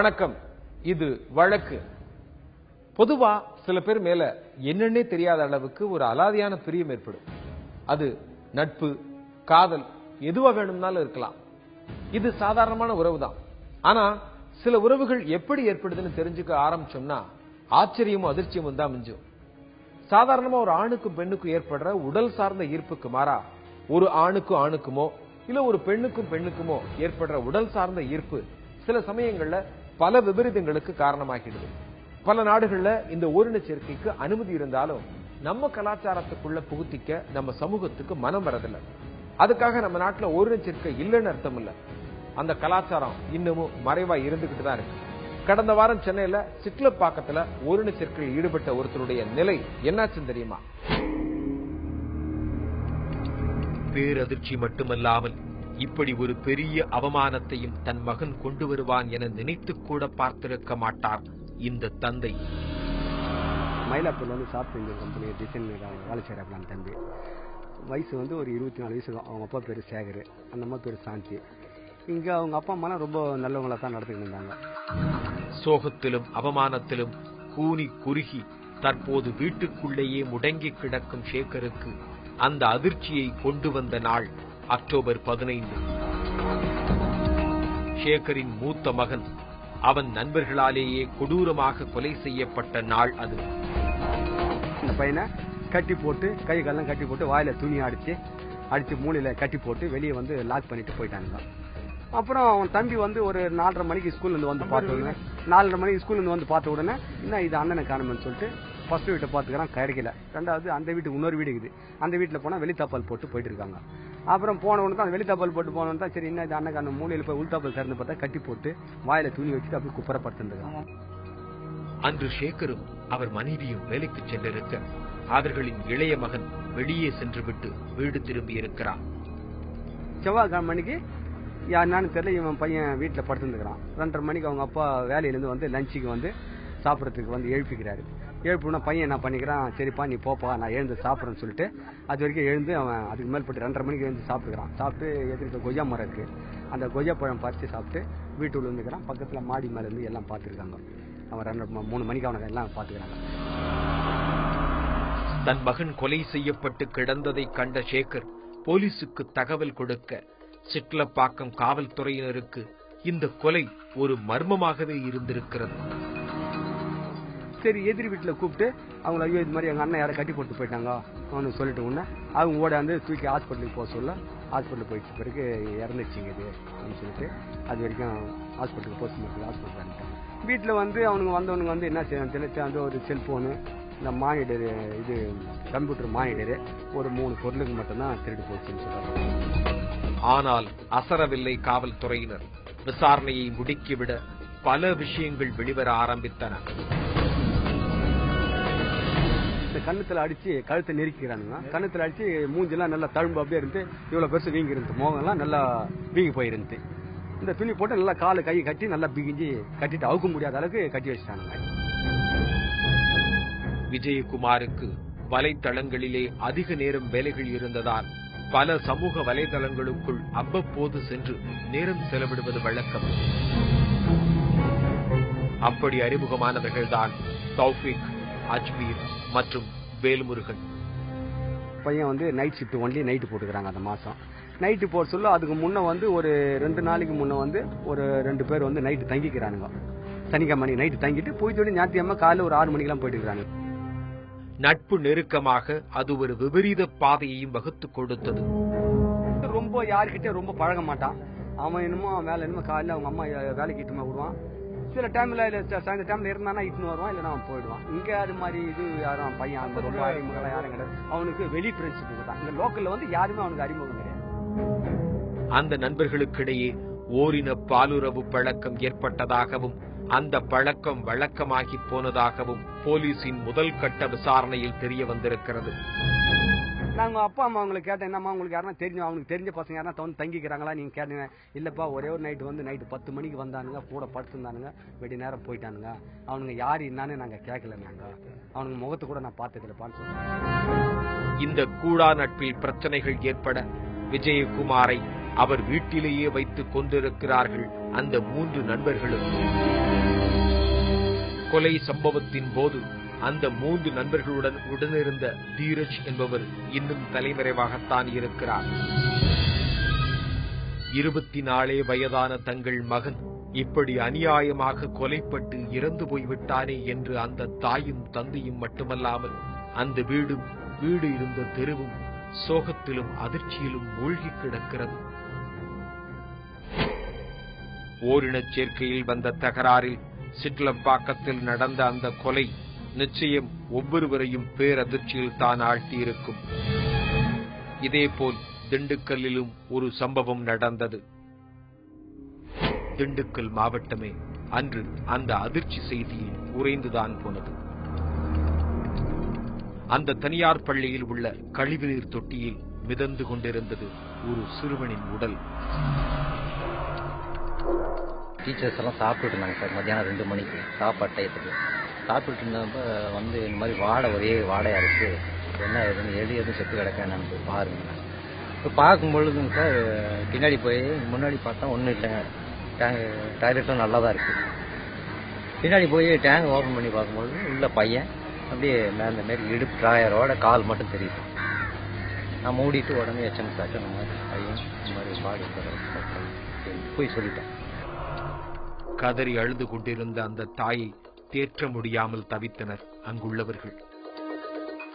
வணக்கம். இது வழக்கு. பொதுவா சில பேர் மேல என்னன்னே தெரியாத அளவுக்கு ஒரு அலாதியான பிரியம் ஏற்படும். அது நட்பு காதல் எதுவா வேணும்னாலும் இருக்கலாம். இது சாதாரணமான உறவு தான். ஆனா சில உறவுகள் எப்படி ஏற்படுதுன்னு தெரிஞ்சுக்க ஆரம்பிச்சோம்னா ஆச்சரியமும் அதிர்ச்சியும் தான் மிஞ்சும். சாதாரணமா ஒரு ஆணுக்கும் பெண்ணுக்கும் ஏற்படுற உடல் சார்ந்த ஈர்ப்புக்கு மாறா ஒரு ஆணுக்கும் ஆணுக்குமோ இல்ல ஒரு பெண்ணுக்கும் பெண்ணுக்குமோ ஏற்படுற உடல் சார்ந்த ஈர்ப்பு சில சமயங்கள்ல பல விபரீதங்களுக்கு காரணமாகிடுது. பல நாடுகள்ல இந்த ஓரின சேர்க்கைக்கு அனுமதி இருந்தாலும் நம்ம கலாச்சாரத்துக்குள்ள புகுத்திக்க நம்ம சமூகத்துக்கு மனம் வரதில்லை. அதுக்காக நம்ம நாட்டுல ஓரின சேர்க்கை இல்லைன்னு அர்த்தம் இல்ல. அந்த கலாச்சாரம் இன்னமும் மறைவா இருந்துகிட்டு தான் இருக்கு. கடந்த வாரம் சென்னையில சிட்லப்பாக்கத்துல ஓரின சேர்க்கையில் ஈடுபட்ட ஒருத்தருடைய நிலை என்னாச்சுன்னு தெரியுமா? பேரதிர்ச்சி மட்டுமல்லாமல் இப்படி ஒரு பெரிய அவமானத்தையும் தன் மகன் கொண்டு வருவான் என நினைத்து கூட பார்த்திருக்க மாட்டார் இந்த தந்தை. மயிலாப்பூர்ல வந்து சாஃப்ட் இன்ஜினியர் கம்பெனி டிசைன் வேலை செய்கிறாங்க தம்பி. வயசு வந்து ஒரு இருபத்தி நாலு வயசு அவங்க அப்பா பேர் சேகர் அந்த அம்மா பேர் சாந்தி. இங்கே அவங்க அப்பா அம்மாலாம் ரொம்ப நல்லவங்களா தான் நடந்துக்கிட்டு இருந்தாங்க. சோகத்திலும் அவமானத்திலும் கூனி குறுகி தற்போது வீட்டுக்குள்ளேயே முடங்கி கிடக்கும் சேகருக்கு அந்த அதிர்ச்சியை கொண்டு வந்த நாள். அக்டோபர் பதினைந்து. சேகரின் மூத்த மகன் அவன் நண்பர்களாலேயே கொடூரமாக கொலை செய்யப்பட்ட நாள் அது. இந்த பையனை கட்டி போட்டு கை காலெல்லாம் கட்டி போட்டு வாயில துணி அடிச்சு அடிச்சு மூலையில கட்டி போட்டு வெளியே வந்து லாக் பண்ணிட்டு போயிட்டாங்க அப்புறம் அவன் தம்பி வந்து ஒரு நாலரை மணிக்கு ஸ்கூல்ல இருந்து வந்து பார்த்த உடனே நாலரை மணிக்கு ஸ்கூல்ல இருந்து வந்து பார்த்த உடனே என்ன இது அண்ணனை காணுமென்னு சொல்லிட்டு ஃபர்ஸ்ட் வீட்டை பார்த்துக்கிறான் கிடைக்கல ரெண்டாவது அந்த வீட்டுக்கு இன்னொரு வீடு இருக்குது. அந்த வீட்டில் போனால் வெளித்தாப்பால் போட்டு போயிட்டு இருக்காங்க. அப்புறம் போன உடனே தான் வெளித்தாப்பால் போட்டு போன உடனே தான் சரி என்ன இது அண்ணன் காணும் மூலையில் போய் உள்தாப்பால் திறந்து பார்த்தா கட்டி போட்டு வாயில துணி வச்சுட்டு அப்படியே குப்பரப்படுத்துருக்காங்க அன்று சேகரும் அவர் மனைவியும் வேலைக்கு சென்றிருக்க அவர்களின் இளைய மகன் வெளியே சென்றுவிட்டு வீடு திரும்பியிருக்கிறார் செவ்வாய்க்கிழமை மணிக்கு யாருன்னு தெரியல இவன் பையன் வீட்டில் படுத்துருந்துக்கிறான். ரெண்டரை மணிக்கு அவங்க அப்பா வேலையிலேருந்து வந்து லஞ்சுக்கு வந்து சாப்பிட்றதுக்கு வந்து எழுப்பிக்கிறாரு. எழுப்பினா பையன் என்ன பண்ணிக்கிறான்? சரிப்பா நீ போப்பா நான் எழுந்து சாப்பிட்றேன்னு சொல்லிட்டு அது வரைக்கும் எழுந்து அவன் அதுக்கு மேற்பட்டு ரெண்டரை மணிக்கு எழுந்து சாப்பிட்டுக்கிறான். சாப்பிட்டு எதிர்க்க கொய்யா மரம் இருக்கு. அந்த கொய்யா பழம் பறித்து சாப்பிட்டு வீட்டுள்ள இருந்துக்கிறான். பக்கத்தில் மாடி மேலே இருந்து எல்லாம் பார்த்துருக்காங்க. அவன் ரெண்டு மூணு மணிக்கு அவனை எல்லாம் பார்த்துக்கிறாங்க. தன் மகன் கொலை செய்யப்பட்டு கிடந்ததை கண்ட சேகர் போலீசுக்கு தகவல் கொடுக்க சிட்லப்பாக்கம் காவல்துறையினருக்கு இந்த கொலை ஒரு மர்மமாகவே இருந்திருக்கிறது. சரி எதிரி வீட்டில் கூப்பிட்டு அவங்கள ஐயோ இது மாதிரி எங்கள் அண்ணன் யாரை கட்டி போட்டு போயிட்டாங்க அவனு சொல்லிட்டு உடனே அவங்க ஓடாந்து தூக்கி ஹாஸ்பிட்டலுக்கு போக சொல்ல ஹாஸ்பிட்டல் போயிடுச்சு பிறகு இறந்துச்சுங்க இது அப்படின்னு சொல்லிட்டு அது வரைக்கும் ஹாஸ்பிட்டலுக்கு போஸ்ட் மார்ட்டில் ஹாஸ்பிட்டல் அனுப்பிட்டாங்க வீட்டில் வந்து அவனுங்க வந்தவனுங்க வந்து என்ன செய்யணும் தெளிச்சு வந்து ஒரு செல்ஃபோனு இந்த மானிட்டரு இது கம்ப்யூட்டர் மானிட்டரு ஒரு மூணு பொருளுக்கு மட்டும்தான் திருடு போச்சுன்னு சொல்றாங்க. ஆனால் அசரவில்லை காவல்துறையினர் விசாரணையை முடுக்கிவிட பல விஷயங்கள் வெளிவர ஆரம்பித்தன. கண்ணத்துல அடிச்சு கழுத்தை நெருக்கிறானுங்க. கண்ணத்துல அடிச்சு மூஞ்செல்லாம் நல்லா தழும்பு அப்படியே இருந்து இவ்வளவு பெருசு வீங்கி இருந்து முகம்லாம் நல்லா வீங்கி போயிருந்து இந்த துணி போட்டு நல்லா காலு கை கட்டி நல்லா பிகிஞ்சி கட்டிட்டு அவுக்க முடியாத அளவுக்கு கட்டி வச்சிட்டானுங்க. விஜயகுமாருக்கு வலைத்தளங்களிலே அதிக நேரம் வேலைகள் இருந்ததால் பல சமூக வலைதளங்களுக்குள் அவ்வப்போது சென்று நேரம் செலவிடுவது வழக்கம். அப்படி அறிமுகமானவர்கள்தான் தௌஃபிக் அஜ்மீர் மற்றும் வேல்முருகன். பையன் வந்து நைட் ஷிஃப்ட் ஒன்லி நைட்டு போட்டுக்கிறாங்க அந்த மாசம். நைட்டு போட சொல்ல அதுக்கு முன்ன வந்து ஒரு ரெண்டு நாளைக்கு முன்ன வந்து ஒரு ரெண்டு பேர் வந்து நைட்டு தங்கிக்கிறானுங்க. சனிக்கிழமை மணி நைட்டு தங்கிட்டு போயிட்டு ஞாயிற்றுக்கிழமை காலையில் ஒரு ஆறு மணிக்கெல்லாம் போயிட்டு இருக்கிறாங்க நட்பு நெருக்கமாக அது ஒரு விபரீத பாதையையும் வகுத்து கொடுத்தது. ரொம்ப யாருக்கிட்டே ரொம்ப பழக மாட்டான். அவன் என்னமோ வேலை என்னமோ காலையில் அவங்க அம்மா வேலைக்கு இட்டுமா விடுவான். சில டைம்ல இல்ல சாயந்தர டைம்ல இருந்தானா இட்டுன்னு வருவான் இல்லைன்னா அவன் போயிடுவான். இங்க அது மாதிரி இது யாரும் பையன் அந்த ரொம்ப அறிமுகம் யாரும் கிடையாது. அவனுக்கு வெளி ஃப்ரெண்ட்ஷிப் தான் இங்க லோக்கல்ல வந்து யாருமே அவனுக்கு அறிமுகம் கிடையாது. அந்த நண்பர்களுக்கிடையே ஓரின பாலுறவு பழக்கம் ஏற்பட்டதாகவும் அந்த பழக்கம் வழக்கமாகி போனதாகவும் போலீசின் முதல் கட்ட விசாரணையில் தெரிய வந்திருக்கிறது. நாங்க அப்பா அம்மா அவங்களை கேட்டேன் என்னம்மா உங்களுக்கு யாருன்னா தெரிஞ்சு அவனுக்கு தெரிஞ்ச பசங்க யாரா வந்து தங்கிக்கிறாங்களா நீங்க கேட்டீங்க. இல்லைப்பா ஒரே ஒரு நைட்டு வந்து நைட்டு பத்து மணிக்கு வந்தானுங்க கூட படுத்திருந்தானுங்க வெடி நேரம் போயிட்டானுங்க. அவனுங்க யாரு என்னன்னு நாங்க கேட்கல நாங்கள் அவனுங்க முகத்தை கூட நான் பார்த்துக்கலப்பான்னு சொன்னேன் இந்த கூடா நட்பில் பிரச்சனைகள் ஏற்பட விஜயகுமாரை அவர் வீட்டிலேயே வைத்துக் கொண்டிருக்கிறார்கள் அந்த மூன்று நண்பர்களும். கொலை சம்பவத்தின் போது அந்த மூன்று நண்பர்களுடன் உடனிருந்த தீரஜ் என்பவர் இன்னும் தலைமறைவாகத்தான் இருக்கிறார். இருபத்தி நாலே வயதான தங்கள் மகன் இப்படி அநியாயமாக கொலைப்பட்டு இறந்து போய்விட்டானே என்று அந்த தாயும் தந்தையும் மட்டுமல்லாமல் அந்த வீடும் வீடு இருந்த தெருவும் சோகத்திலும் அதிர்ச்சியிலும் மூழ்கி கிடக்கிறது. ஓரினச் சேர்க்கையில் வந்த தகராறில் சிட்லம்பாக்கத்தில் நடந்த அந்த கொலை நிச்சயம் ஒவ்வொருவரையும் பேரதிர்ச்சியில் தான் ஆழ்த்தியிருக்கும். இதேபோல் திண்டுக்கல்லிலும் ஒரு சம்பவம் நடந்தது. திண்டுக்கல் மாவட்டமே அன்று அந்த அதிர்ச்சி செய்தியில் உறைந்துதான் போனது. அந்த தனியார் பள்ளியில் உள்ள கழிவுநீர் தொட்டியில் மிதந்து கொண்டிருந்தது ஒரு சிறுவனின் உடல். டீச்சர்ஸ் எல்லாம் சாப்பிட்டு இருந்தாங்க சார். மத்தியானம் ரெண்டு மணிக்கு சாப்பாடு டயத்துக்கு. சாப்பிட்டு இருந்தப்ப வந்து இந்த மாதிரி வாடை ஒரே வாடையாக இருக்குது என்ன எதுன்னு எலி எதுவும் செத்து கிடக்க என்னன்னு பாருங்க. இப்போ பார்க்கும் பொழுதுங்க சார் பின்னாடி போய் முன்னாடி பார்த்தா ஒன்றும் இல்லைங்க டேங்க் டாய்லெட்டும் நல்லா தான் இருக்குது பின்னாடி போய் டேங்க் ஓப்பன் பண்ணி பார்க்கும்பொழுது உள்ள பையன் அப்படியே மே- மாரி இடுப்பு ட்ராயரோட கால் மட்டும் தெரியுது. நான் மூடிட்டு உடனே எச்சம் சாச்சு அந்த மாதிரி பையன் இந்த மாதிரி பாடி போய் சொல்லிட்டேன். கதறி அழுது கொண்டிருந்த அந்த தாயை தேற்ற முடியாமல் தவித்தனர் அங்குள்ளவர்கள்.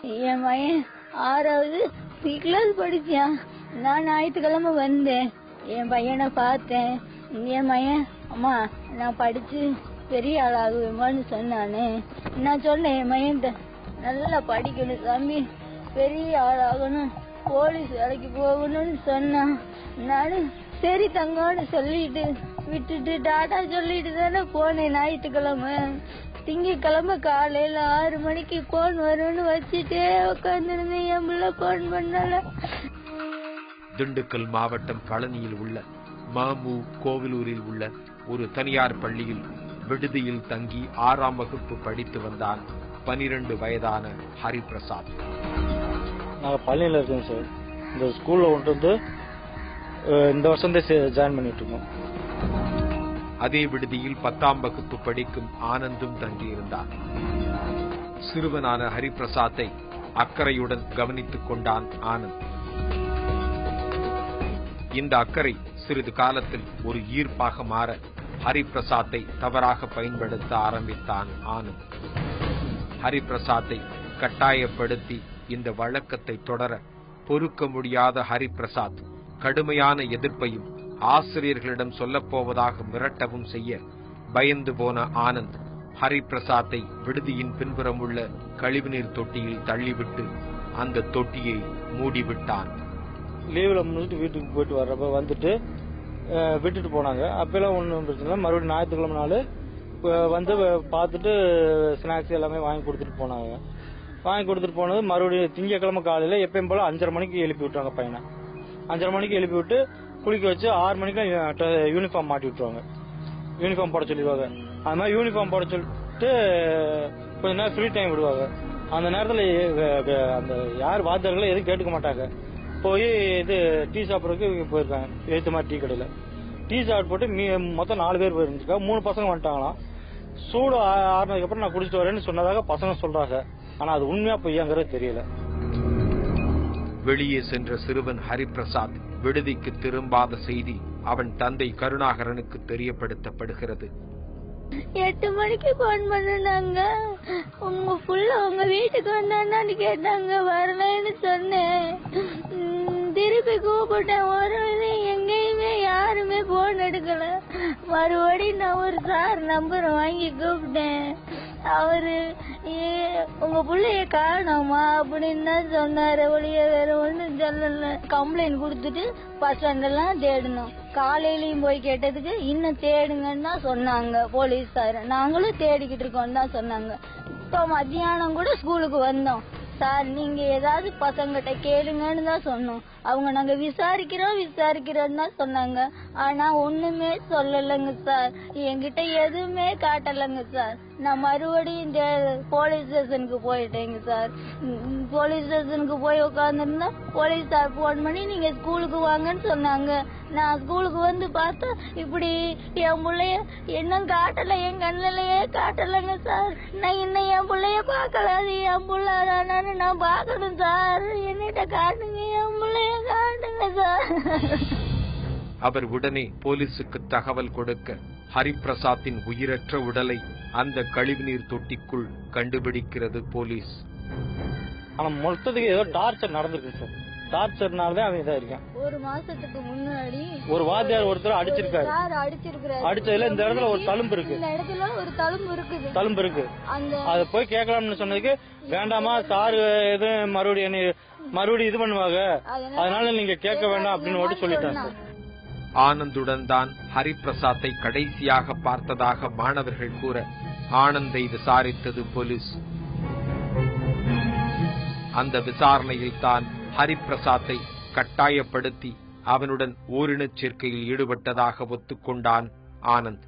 என் பையன் ஆறாவது சி கிளாஸ் படிச்சான். நான் ஞாயிற்றுக்கிழமை வந்தேன். என் பையனை பார்த்தேன். என் பையன் அம்மா நான் படிச்சு பெரிய ஆளாகுவேமான்னு சொன்னானே. நான் சொன்னேன் என் பையன்கிட்ட நல்லா படிக்கணும் தம்பி. பெரிய ஆளாகணும். போலீஸ் வேலைக்கு போகணும்னு சொன்னான். நானும் சரி தங்கம்னு சொல்லிட்டு விட்டுட்டு டாடா சொல்லிட்டு தானே போனேன் ஞாயிற்றுக்கிழமை. திங்கக்கிழமை காலையில ஆறு மணிக்கு போன் வரும்னு வச்சுட்டே உட்காந்துருந்தேன் என் பிள்ளை போன் பண்ணல. திண்டுக்கல் மாவட்டம் பழனியில் உள்ள மாமு கோவிலூரில் உள்ள ஒரு தனியார் பள்ளியில் விடுதியில் தங்கி ஆறாம் வகுப்பு படித்து வந்தான் பனிரெண்டு வயதான ஹரிபிரசாத். நாங்கள் பழனியில் இருக்கோம் சார். இந்த ஸ்கூலில் கொண்டு வந்து இந்த வருஷம் ஜாயின் பண்ணிட்டு இருக்கோம் அதே விடுதியில் பத்தாம் வகுப்பு படிக்கும் ஆனந்தும் தங்கியிருந்தான் சிறுவனான ஹரிபிரசாத்தை அக்கறையுடன் கவனித்துக் கொண்டான் ஆனந்த். இந்த அக்கறை சிறிது காலத்தில் ஒரு ஈர்ப்பாக மாற ஹரிபிரசாத்தை தவறாக பயன்படுத்த ஆரம்பித்தான் ஆனந்த். ஹரிபிரசாத்தை கட்டாயப்படுத்தி இந்த வழக்கத்தை தொடர பொறுக்க முடியாத ஹரிபிரசாத் கடுமையான எதிர்ப்பையும் ஆசிரியர்களிடம் சொல்லப்போவதாக மிரட்டவும் செய்ய பயந்து போன ஆனந்த் ஹரிபிரசாத்தை விடுதியின் பின்புறம் உள்ள கழிவுநீர் தொட்டியில் தள்ளிவிட்டு அந்த தொட்டியை மூடிவிட்டான். லீவில் முடிச்சுட்டு வீட்டுக்கு போயிட்டு வர்றப்ப வந்துட்டு விட்டுட்டு போனாங்க. அப்பெல்லாம் ஒன்றும் பிரச்சனை இல்லை. மறுபடியும் ஞாயிற்றுக்கிழமை நாள் வந்து பார்த்துட்டு ஸ்நாக்ஸ் எல்லாமே வாங்கி கொடுத்துட்டு போனாங்க. வாங்கி கொடுத்துட்டு போனது மறுபடியும் திங்கக்கிழமை காலையில் எப்பயும் போல அஞ்சரை மணிக்கு எழுப்பி விட்டாங்க பையனை. அஞ்சரை மணிக்கு எழுப்பி விட்டு குளிக்க வச்சு ஆறு மணிக்கு யூனிஃபார்ம் மாட்டி விட்டுருவாங்க. யூனிஃபார்ம் போட சொல்லிடுவாங்க. அது மாதிரி யூனிஃபார்ம் போட சொல்லிட்டு கொஞ்ச நேரம் ஃப்ரீ டைம் விடுவாங்க. அந்த நேரத்தில் அந்த யார் வாத்தியார்களோ எதுவும் கேட்டுக்க மாட்டாங்க. போய் இது டீ சாப்பிட்றதுக்கு இவங்க போயிருக்காங்க. எழுத்து மாதிரி டீ கடையில். டீ சாப்பிட்டு போட்டு மீ மொத்தம் நாலு பேர் போயிருந்துருக்காங்க. மூணு பசங்க வந்துட்டாங்களாம். சூடு ஆறுனதுக்கப்புறம் நான் குடிச்சிட்டு வரேன்னு சொன்னதாக பசங்க சொல்றாங்க. ஆனால் அது உண்மையா பொய்யாங்கிறது தெரியல. வெளியே சென்ற சிறுவன் ஹரிபிரசாத் விடுதிக்கு திரும்பாத செய்தி அவன் தந்தை கருணாகரனுக்கு தெரியப்படுத்தப்படுகிறது. எட்டு மணிக்கு போன் பண்ணுனாங்க. உங்க புள்ள உங்க வீட்டுக்கு வந்தான்னு கேட்டாங்க. வரலன்னு சொன்னேன். உம், திருப்பி கூப்பிட்டேன். ஒரு எங்கேயுமே யாருமே போன் எடுக்கல. மறுபடியும் நான் ஒரு சார் நம்பர் வாங்கி கூப்பிட்டேன். அவரு "ஏ, உங்க புள்ளைய காணோமா? அப்படின்னு தான் சொன்னாரு. ஒழிய வேற ஒன்றும் சொல்லல. கம்ப்ளைண்ட் கொடுத்துட்டு பஸ் ஸ்டாண்டெல்லாம் தேடணும். காலையிலயும் போய் கேட்டதுக்கு இன்னும் தேடுங்கன்னு தான் சொன்னாங்க போலீஸ்கார நாங்களும் தேடிக்கிட்டு இருக்கோம் தான் சொன்னாங்க. இப்போ மத்தியானம் கூட ஸ்கூலுக்கு வந்தோம். சார் நீங்க ஏதாவது பசங்கிட்ட கேளுங்கன்னு தான் சொன்னோம். அவங்க நாங்க விசாரிக்கிறோம் விசாரிக்கிறோம் தான் சொன்னாங்க. ஆனா ஒண்ணுமே சொல்லலைங்க சார். என்கிட்ட எதுவுமே காட்டலைங்க சார். நான் மறுபடியும் இந்த போலீஸ் ஸ்டேஷனுக்கு போயிட்டேங்க சார். போலீஸ் ஸ்டேஷனுக்கு போய் உட்காந்துருந்தா போலீஸ் சார் ஃபோன் பண்ணி நீங்க ஸ்கூலுக்கு வாங்கன்னு சொன்னாங்க. நான் ஸ்கூலுக்கு வந்து பார்த்தா இப்படி என் பிள்ளைய இன்னும் காட்டல என் கண்ணிலேயே காட்டலைங்க சார். நான் இன்னும் என் பிள்ளைய பார்க்கல அது என் பிள்ளை நான் பார்க்கணும் சார். என்னிட்ட காட்டுங்க என் பிள்ளைய காட்டுங்க சார். அவர் உடனே போலீஸுக்கு தகவல் கொடுக்க ஹரிபிரசாத்தின் உயிரற்ற உடலை அந்த கழிவுநீர் தொட்டிக்குள் கண்டுபிடிக்கிறது போலீஸ். ஆனா மொத்தத்துக்கு ஏதோ டார்ச்சர் நடந்திருக்கு சார் டார்ச்சர்னால தான் அவன் இதா இருக்கான் ஒரு மாசத்துக்கு முன்னாடி ஒரு வாத்தியார் ஒருத்தர் அடிச்சிருக்காரு. சார் அடிச்சிருக்கிறாரு. அடிச்சதுல இந்த இடத்துல ஒரு தழும்பு இருக்கு. இந்த இடத்துல ஒரு தழும்பு இருக்குது. தழும்பு இருக்கு. அத போய் கேட்கலாம்னு சொன்னதுக்கு வேண்டாமா சார் எதுவும் மறுபடியும் என்னை மறுபடியும் இது பண்ணுவாங்க. அதனால நீங்க கேட்க வேண்டாம் அப்படின்னு சொல்லிட்டாங்க. சார் ஆனந்துடன் தான் ஹரிபிரசாத்தை கடைசியாக பார்த்ததாக மாணவர்கள் கூற ஆனந்தை விசாரித்தது போலீஸ். அந்த விசாரணையில் தான் ஹரிபிரசாத்தை கட்டாயப்படுத்தி அவனுடன் ஓரினச் சேர்க்கையில் ஈடுபட்டதாக ஒத்துக்கொண்டான் ஆனந்த்.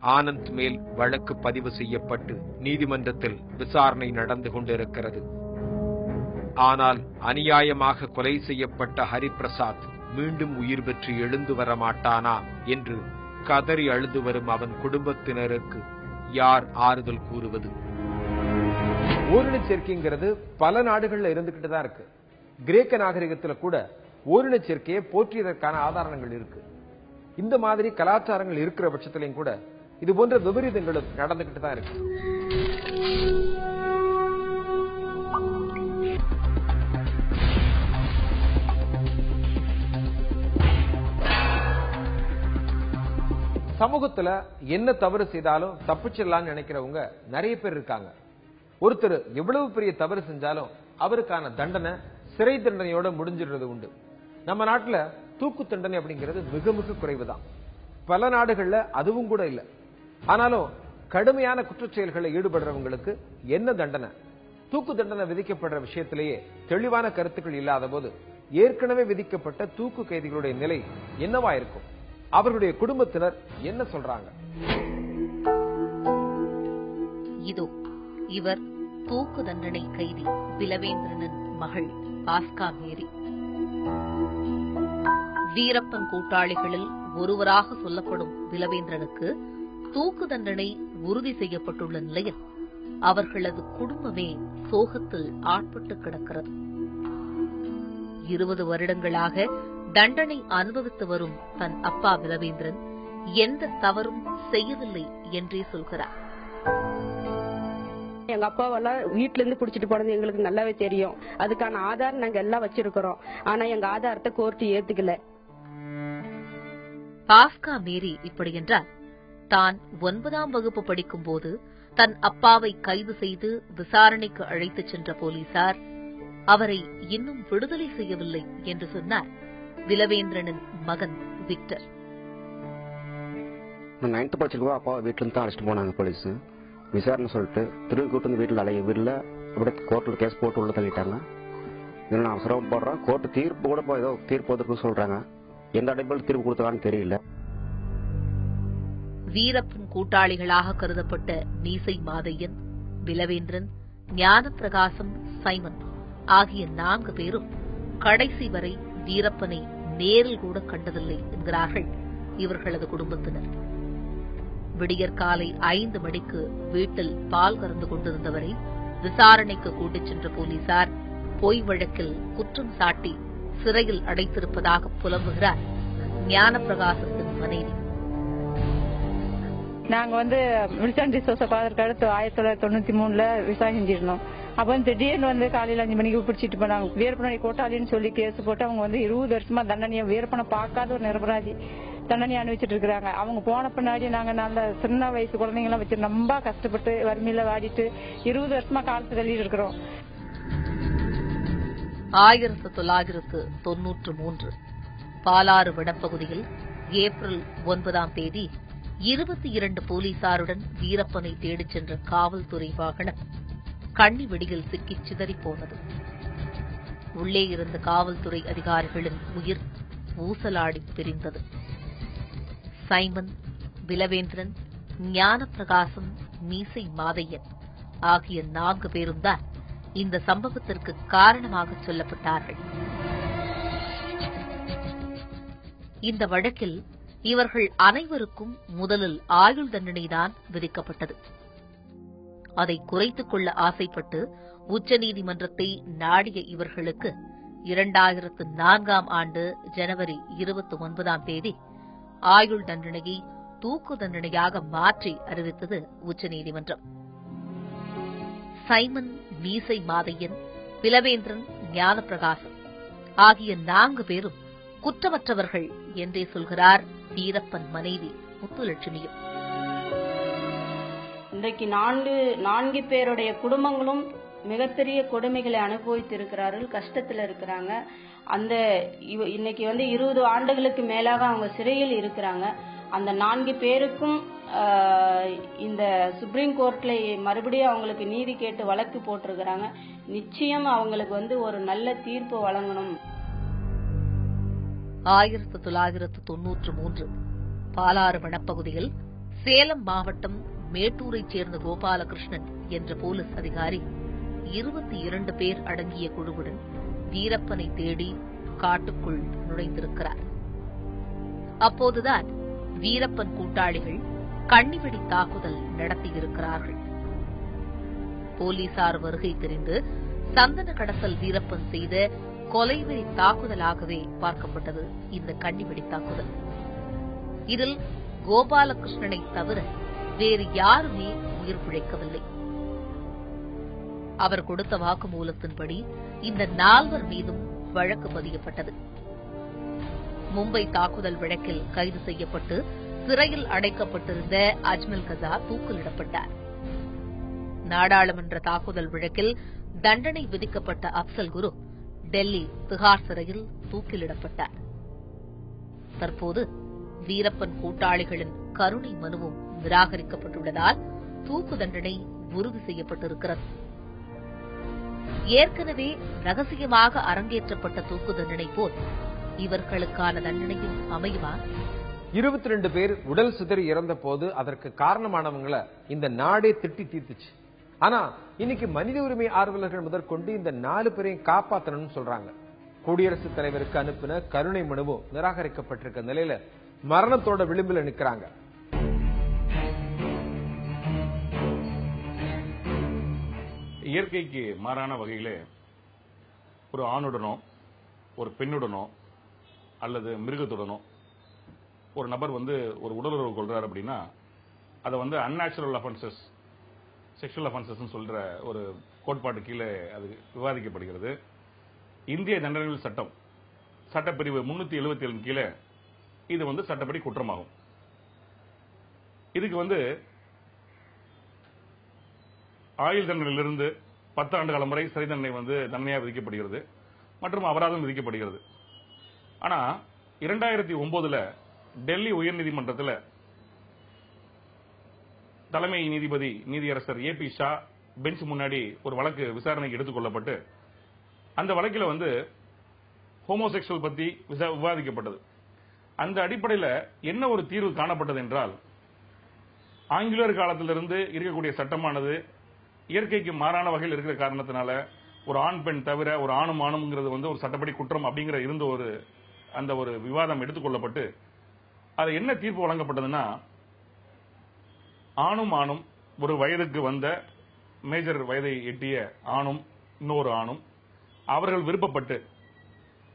ஆனந்த் மேல் வழக்கு பதிவு செய்யப்பட்டு நீதிமன்றத்தில் விசாரணை நடந்து கொண்டிருக்கிறது. ஆனால் அநியாயமாக கொலை செய்யப்பட்ட ஹரிபிரசாத் மீண்டும் உயிர் பெற்று எழுந்து வர மாட்டானா என்று கதறி அழுது வரும் அவன் குடும்பத்தினருக்கு யார் ஆறுதல் கூறுவது? ஓரினச்சேர்க்கைங்கிறது பல நாடுகள்ல இருந்துகிட்டு தான் இருக்கு. கிரேக்க நாகரிகத்துல கூட ஓரினச்சேர்க்கையை போற்றியதற்கான ஆதாரங்கள் இருக்கு. இந்த மாதிரி கலாச்சாரங்கள் இருக்கிற பட்சத்திலையும் கூட இது போன்ற விபரீதங்களும் நடந்துகிட்டு தான் இருக்கு. சமூகத்துல என்ன தவறு செய்தாலும் தப்பிச்சிடலாம்னு நினைக்கிறவங்க நிறைய பேர் இருக்காங்க. ஒருத்தர் எவ்வளவு பெரிய தவறு செஞ்சாலும் அவருக்கான தண்டனை சிறை தண்டனையோட முடிஞ்சிடுறது உண்டு. நம்ம நாட்டுல தூக்கு தண்டனை அப்படிங்கிறது மிக மிக குறைவுதான். பல நாடுகள்ல அதுவும் கூட இல்ல. ஆனாலும் கடுமையான குற்றச்செயல்களை ஈடுபடுறவங்களுக்கு என்ன தண்டனை? தூக்கு தண்டனை விதிக்கப்படுற விஷயத்திலேயே தெளிவான கருத்துக்கள் இல்லாத போது ஏற்கனவே விதிக்கப்பட்ட தூக்கு கைதிகளுடைய நிலை என்னவா இருக்கும்? அவர்களுடைய குடும்பத்தினர் என்ன சொல்றாங்க? இதோ இவர் தூக்கு தண்டனை கைதி பிலவேந்திரனின் மகள் பாஸ்கா மேரி வீரப்பன் கூட்டாளிகளில் ஒருவராக சொல்லப்படும் பிலவேந்திரனுக்கு தூக்கு தண்டனை உறுதி செய்யப்பட்டுள்ள நிலையில் அவர்களது குடும்பமே சோகத்தில் ஆட்பட்டு கிடக்கிறது. இருபது வருடங்களாக தண்டனை அனுபவித்து வரும் தன் அப்பா பிலவேந்திரன் எந்த தவறும் செய்யவில்லை என்றே சொல்கிறார். எங்க அப்பாவெல்லாம் வீட்ல இருந்து புடிச்சிட்டு போனது எங்களுக்கு நல்லாவே தெரியும். அதுக்கான ஆதாரம் நாங்க எல்லாம் வச்சிருக்கிறோம். ஆனா எங்க ஆதாரத்தை கோர்ட்டு ஏத்துக்கல. பாஸ்கா மேரி இப்படி என்றால் தான் ஒன்பதாம் வகுப்பு படிக்கும்போது தன் அப்பாவை கைது செய்து விசாரணைக்கு அழைத்துச் சென்ற போலீசார் அவரை இன்னும் விடுதலை செய்யவில்லை என்று சொன்னார். விலவேந்திரனின் மகன் விக்டர். நான் நைன்த்து படிச்சிருக்கோம் அப்பா வீட்டுல இருந்து தான் அழைச்சிட்டு போனாங்க போலீஸ் விசாரணை சொல்லிட்டு திரும்பி கூட்டு வந்து வீட்டில் அலைய வீட்டில் அப்படியே கோர்ட்டில் கேஸ் போட்டு உள்ள தள்ளிட்டாங்க. இதில் நான் சிரமப்படுறேன். கோர்ட்டு தீர்ப்பு கூட இப்போ ஏதோ தீர்ப்பு வந்திருக்குன்னு சொல்றாங்க. எந்த அடைப்பில் தீர்ப்பு கொடுத்தாங்கன்னு தெரியல. வீரப்பன் கூட்டாளிகளாக கருதப்பட்ட மீசை மாதையன் விலவேந்திரன் ஞானப்பிரகாசம் சைமன் ஆகிய நான்கு பேரும் கடைசி வரை வீரப்பனை நேரில் கூட கண்டதில்லை என்கிறார்கள் இவர்களது குடும்பத்தினர். விடியற்காலை ஐந்து மணிக்கு வீட்டில் பால் கறந்து கொண்டிருந்தவரை விசாரணைக்கு கூட்டிச் சென்ற போலீசார் பொய் வழக்கில் குற்றம் சாட்டி சிறையில் அடைத்திருப்பதாக புலம்புகிறார் ஞானப்பிரகாசத்தின் மனைவி. நாங்க வந்து வில்சன் டிசோச பாதற்கு அடுத்து ஆயிரத்தி தொள்ளாயிரத்தி தொண்ணூத்தி மூணுல விவசாயம் செஞ்சிருந்தோம். அப்ப வந்து திடீர்னு வந்து காலையில அஞ்சு மணிக்கு பிடிச்சிட்டு போனாங்க. வீரப்பனை கோட்டாளின்னு சொல்லி கேஸ் போட்டு அவங்க வந்து இருபது வருஷமா தண்டனையை வீரப்பனை பார்க்காத ஒரு நிரபராதி தண்டனை அனுபவிச்சுட்டு இருக்காங்க அவங்க போன பின்னாடி நாங்க நல்ல சின்ன வயசு குழந்தைங்களாம் வச்சு ரொம்ப கஷ்டப்பட்டு வறுமையில வாடிட்டு இருபது வருஷமா காலத்து தள்ளிட்டு இருக்கிறோம். ஆயிரத்து தொள்ளாயிரத்து தொன்னூற்று மூன்று பாலாறு வனப்பகுதியில் ஏப்ரல் ஒன்பதாம் தேதி இருபத்தி இரண்டு போலீசாருடன் வீரப்பனை தேடிச் சென்ற காவல்துறை வாகனம் கண்ணி வெடியில் சிக்கி சிதறிப்போனது. உள்ளே இருந்த காவல்துறை அதிகாரிகளின் உயிர் ஊசலாடி பிரிந்தது. சைமன் விலவேந்திரன் ஞானப்பிரகாசம் மீசை மாதையன் ஆகிய நான்கு பேரும் தான் இந்த சம்பவத்திற்கு காரணமாக சொல்லப்பட்டார்கள். இந்த வழக்கில் இவர்கள் அனைவருக்கும் முதலில் ஆயுள் தண்டனைதான் விதிக்கப்பட்டது. அதை குறைத்துக் கொள்ள ஆசைப்பட்டு உச்சநீதிமன்றத்தை நாடிய இவர்களுக்கு இரண்டாயிரத்து நான்காம் ஆண்டு ஜனவரி இருபத்தி ஒன்பதாம் தேதி ஆயுள் தண்டனையை தூக்கு தண்டனையாக மாற்றி அறிவித்தது உச்சநீதிமன்றம். சைமன் மீசை மாதையன் பிலவேந்திரன் ஞானப்பிரகாசம் ஆகிய நான்கு பேரும் குற்றமற்றவர்கள் என்றே சொல்கிறார் வீரப்பன் மனைவி முத்துலட்சுமியும். இன்றைக்கு நான்கு நான்கு பேருடைய குடும்பங்களும் மிகப்பெரிய கொடுமைகளை அனுபவித்து இருக்கிறார்கள் கஷ்டத்துல இருக்கிறாங்க. அந்த இன்னைக்கு வந்து இருபது ஆண்டுகளுக்கு மேலாக அவங்க சிறையில் இருக்கிறாங்க. அந்த நான்கு பேருக்கும் ஆஹ், இந்த சுப்ரீம் கோர்ட்ல மறுபடியும் அவங்களுக்கு நீதி கேட்டு வழக்கு போட்டிருக்கிறாங்க. நிச்சயம் அவங்களுக்கு வந்து ஒரு நல்ல தீர்ப்பு வழங்கணும். ஆயிரத்து தொள்ளாயிரத்து தொன்னூற்று மூன்று பாலாறு வனப்பகுதியில் சேலம் மாவட்டம் மேட்டூரைச் சேர்ந்த கோபாலகிருஷ்ணன் என்ற போலீஸ் அதிகாரி இருபத்தி இரண்டு பேர் அடங்கிய குழுவுடன் வீரப்பனை தேடி காட்டுக்குள் நுழைந்திருக்கிறார். அப்போதுதான் வீரப்பன் கூட்டாளிகள் கண்ணிவெடி தாக்குதல் நடத்தியிருக்கிறார்கள். போலீசார் வருகை தெரிந்து சந்தன கடத்தல் வீரப்பன் செய்த கொலைவெறி தாக்குதலாகவே பார்க்கப்பட்டது இந்த கண்ணிவெடி தாக்குதல். இதில் கோபாலகிருஷ்ணனை தவிர வேறு யாருமே உயிர் பிழைக்கவில்லை. அவர் கொடுத்த வாக்குமூலத்தின்படி இந்த நால்வர் மீதும் வழக்கு பதியப்பட்டது. மும்பை தாக்குதல் வழக்கில் கைது செய்யப்பட்டு சிறையில் அடைக்கப்பட்டிருந்த அஜ்மல் கசா தூக்கிலிடப்பட்டார். நாடாளுமன்ற தாக்குதல் வழக்கில் தண்டனை விதிக்கப்பட்ட அப்சல் குரு டெல்லி திகார் சிறையில் தூக்கிலிடப்பட்டார். தற்போது வீரப்பன் கூட்டாளிகளின் கருணை மனுவும் நிராகரிக்கப்பட்டுள்ளதால் தூக்கு தண்டனை உறுதி செய்யப்பட்டிருக்கிறது. ஏற்கனவே ரகசியமாக அரங்கேற்றப்பட்ட தூக்கு தண்டனை போல் இவர்களுக்கான தண்டனையும் அமையுமா? இருபத்தி ரெண்டு பேர் உடல் சிதறி இறந்த போது அதற்கு காரணமானவங்களை இந்த நாடே திட்டி தீர்த்துச்சு. ஆனா இன்னைக்கு மனித உரிமை ஆர்வலர்கள் முதற்கொண்டு இந்த நாலு பேரையும் காப்பாத்தணும்னு சொல்றாங்க. குடியரசுத் தலைவருக்கு அனுப்பின கருணை மனுவும் நிராகரிக்கப்பட்டிருக்க நிலையில மரணத்தோட விளிம்பில் நிற்கிறாங்க இயற்கைக்கு மாறான வகையில ஒரு ஆணுடனோ ஒரு பெண்ணுடனோ அல்லது மிருகத்துடனோ ஒரு நபர் வந்து ஒரு உடலுறவு கொள்றார் அப்படின்னா அதை வந்து அன்நேச்சுரல் அஃபென்சஸ் செக்ஷுவல் அஃபென்சஸ் சொல்ற ஒரு கோட்பாட்டு கீழே அது விவாதிக்கப்படுகிறது. இந்திய தண்டனைகள் சட்டம் சட்டப்பிரிவு முன்னூத்தி எழுபத்தி ஏழு கீழே இது வந்து சட்டப்படி குற்றமாகும். இதுக்கு வந்து ஆயுள் தண்டனையிலிருந்து பத்து ஆண்டு காலம் வரை சிறை தண்டனை வந்து தண்டனையாக விதிக்கப்படுகிறது மற்றும் அபராதம் விதிக்கப்படுகிறது. ஆனா இரண்டாயிரத்தி ஒன்பதுல டெல்லி உயர்நீதிமன்றத்தில் தலைமை நீதிபதி நீதியரசர் ஏ பி ஷா பெஞ்ச் முன்னாடி ஒரு வழக்கு விசாரணைக்கு எடுத்துக் கொள்ளப்பட்டு அந்த வழக்கில் வந்து ஹோமோசெக்சுவல் பத்தி விசா- விவாதிக்கப்பட்டது. அந்த அடிப்படையில் என்ன ஒரு தீர்வு காணப்பட்டது என்றால் ஆங்கிலேயர் காலத்திலிருந்து இருக்கக்கூடிய சட்டமானது இயற்கைக்கு மாறான வகையில் இருக்கிற காரணத்தினால ஒரு ஆண் பெண் தவிர ஒரு ஆணும் ஆணுங்கிறது வந்து ஒரு சட்டப்படி குற்றம் அப்படிங்கிற இருந்த ஒரு அந்த ஒரு விவாதம் எடுத்துக்கொள்ளப்பட்டு அது என்ன தீர்ப்பு வழங்கப்பட்டதுன்னா ஆணும் ஆணும் ஒரு வயதுக்கு வந்த மேஜர் வயதை எட்டிய ஆணும் இன்னொரு ஆணும் அவர்கள் விருப்பப்பட்டு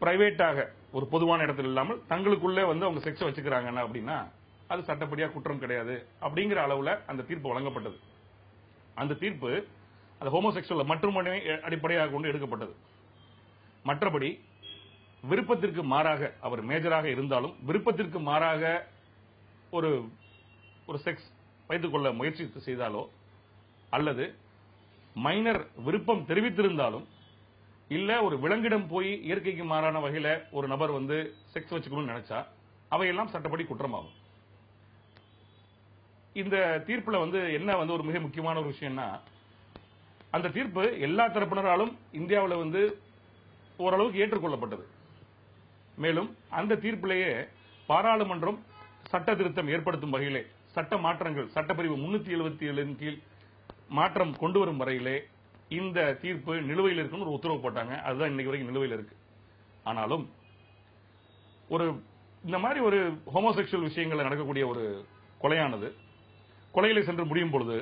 பிரைவேட்டாக ஒரு பொதுவான இடத்துல இல்லாமல் தங்களுக்குள்ளே வந்து அவங்க செக்ஸ் வச்சுக்கிறாங்கன்னா அப்படின்னா அது சட்டப்படியா குற்றம் கிடையாது அப்படிங்கிற அளவுல அந்த தீர்ப்பு வழங்கப்பட்டது. அந்த தீர்ப்பு அந்த ஹோமோசெக்சுவல் மட்டுமே அடிப்படையாக கொண்டு எடுக்கப்பட்டது. மற்றபடி விருப்பத்திற்கு மாறாக அவர் மேஜராக இருந்தாலும் விருப்பத்திற்கு மாறாக ஒரு ஒரு செக்ஸ் வைத்துக் கொள்ள முயற்சி செய்தாலோ அல்லது மைனர் விருப்பம் தெரிவித்திருந்தாலும் இல்ல ஒரு விலங்கிடம் போய் இயற்கைக்கு மாறான வகையில ஒரு நபர் வந்து செக்ஸ் வச்சுக்கணும்னு நினைச்சா அவையெல்லாம் சட்டப்படி குற்றமாகும். இந்த தீர்ப்புல வந்து என்ன வந்து ஒரு மிக முக்கியமான ஒரு விஷயம்னா அந்த தீர்ப்பு எல்லா தரப்பினராலும் இந்தியாவில் வந்து ஓரளவுக்கு ஏற்றுக்கொள்ளப்பட்டது. மேலும் அந்த தீர்ப்பிலேயே பாராளுமன்றம் சட்ட திருத்தம் ஏற்படுத்தும் வகையிலே சட்ட மாற்றங்கள் சட்டப்பிரிவு முன்னூத்தி எழுபத்தி ஏழின் கீழ் மாற்றம் கொண்டு வரும் வரையிலே இந்த தீர்ப்பு நிலுவையில் இருக்குன்னு ஒரு உத்தரவு போட்டாங்க. அதுதான் இன்னைக்கு வரைக்கும் நிலுவையில் இருக்கு. ஆனாலும் ஒரு இந்த மாதிரி ஒரு ஹோமோசெக்சுவல் விஷயங்கள்ல நடக்கக்கூடிய ஒரு கொலையானது கொலையில சென்று முடியும் பொழுது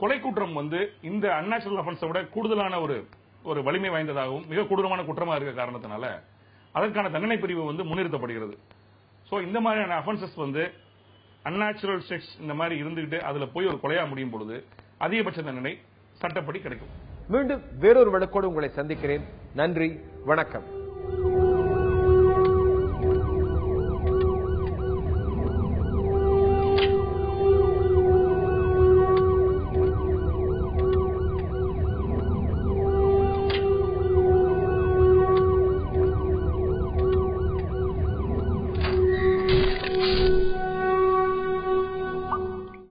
கொலை குற்றம் வந்து இந்த அன்நேச்சுரல் அஃபென்ஸை விட கூடுதலான ஒரு ஒரு வலிமை வாய்ந்ததாகவும் மிக கொடூரமான குற்றமா இருக்க காரணத்தினால அதற்கான தண்டனை பிரிவு வந்து முன்னிறுத்தப்படுகிறது. ஸோ இந்த மாதிரியான அஃபென்சஸ் வந்து அன்நேச்சுரல் செக்ஸ் இந்த மாதிரி இருந்துகிட்டு அதுல போய் ஒரு கொலையா முடியும் பொழுது அதிகபட்ச தண்டனை சட்டப்படி கிடைக்கும். மீண்டும் வேறொரு வழக்கோடு உங்களை சந்திக்கிறேன். நன்றி வணக்கம்.